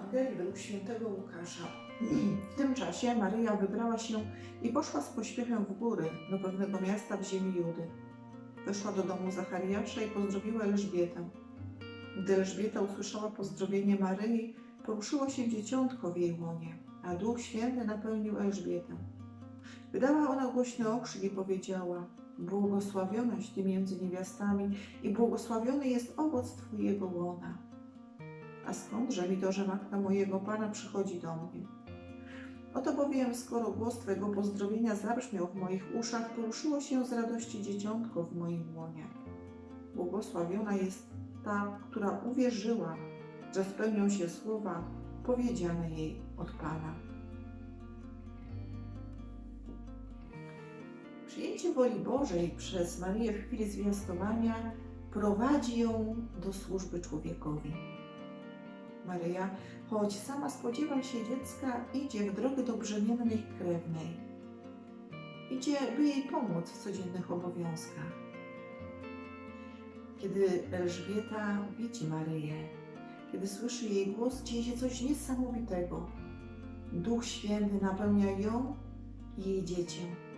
Ewangelii według świętego Łukasza. W tym czasie Maryja wybrała się i poszła z pośpiechem w góry do pewnego miasta w ziemi Judy. Weszła do domu Zachariasza i pozdrowiła Elżbietę. Gdy Elżbieta usłyszała pozdrowienie Maryi, poruszyło się dzieciątko w jej łonie, a Duch Święty napełnił Elżbietę. Wydała ona głośny okrzyk i powiedziała: Błogosławionaś Ty między niewiastami i błogosławiony jest owoc Twojego łona. A skądże mi to, że matka mojego Pana przychodzi do mnie? Oto bowiem, skoro głos Twego pozdrowienia zabrzmiał w moich uszach, poruszyło się z radości dzieciątko w moim łonie. Błogosławiona jest ta, która uwierzyła, że spełnią się słowa powiedziane jej od Pana. Przyjęcie woli Bożej przez Marię w chwili zwiastowania prowadzi ją do służby człowiekowi. Maryja, choć sama spodziewa się dziecka, idzie w drogę do brzemiennej krewnej. Idzie, by jej pomóc w codziennych obowiązkach. Kiedy Elżbieta widzi Maryję, kiedy słyszy jej głos, dzieje się coś niesamowitego. Duch Święty napełnia ją i jej dziecię.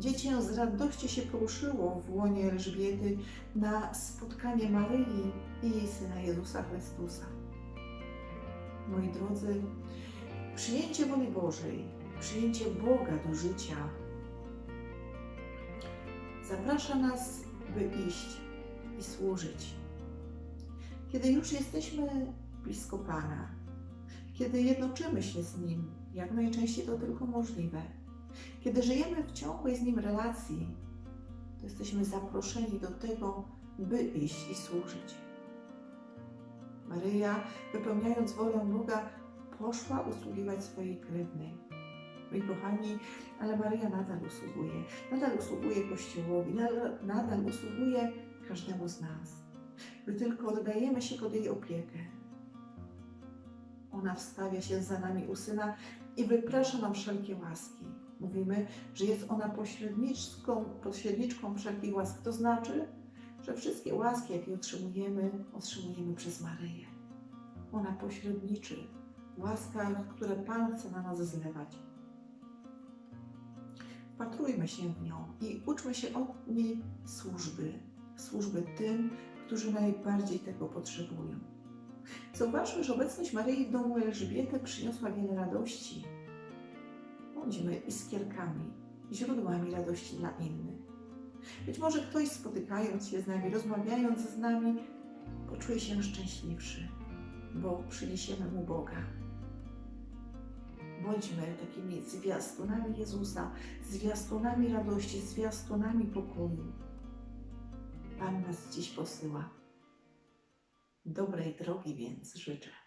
Dziecię z radości się poruszyło w łonie Elżbiety na spotkanie Maryi i jej Syna Jezusa Chrystusa. Moi drodzy, przyjęcie woli Bożej, przyjęcie Boga do życia zaprasza nas, by iść i służyć. Kiedy już jesteśmy blisko Pana, kiedy jednoczymy się z Nim, jak najczęściej to tylko możliwe, kiedy żyjemy w ciągłej z Nim relacji, to jesteśmy zaproszeni do tego, by iść i służyć. Maryja, wypełniając wolę Boga, poszła usługiwać swojej krewnej. Moi kochani, ale Maryja nadal usługuje, nadal usługuje Kościołowi, nadal, nadal usługuje każdemu z nas. My tylko oddajemy się pod jej opiekę. Ona wstawia się za nami u Syna i wyprasza nam wszelkie łaski. Mówimy, że jest ona pośredniczką, pośredniczką wszelkich łask. To znaczy, że wszystkie łaski, jakie otrzymujemy, otrzymujemy przez Maryję. Ona pośredniczy w łaskach, które Pan chce na nas zlewać. Wpatrujmy się w nią i uczmy się od niej służby, służby tym, którzy najbardziej tego potrzebują. Zauważmy, że obecność Maryi w domu Elżbiety przyniosła wiele radości. Bądźmy iskierkami, źródłami radości dla innych. Być może ktoś spotykając się z nami, rozmawiając z nami, poczuje się szczęśliwszy, bo przyniesiemy mu Boga. Bądźmy takimi zwiastunami Jezusa, zwiastunami radości, zwiastunami pokoju. Pan nas dziś posyła. Dobrej drogi więc życzę.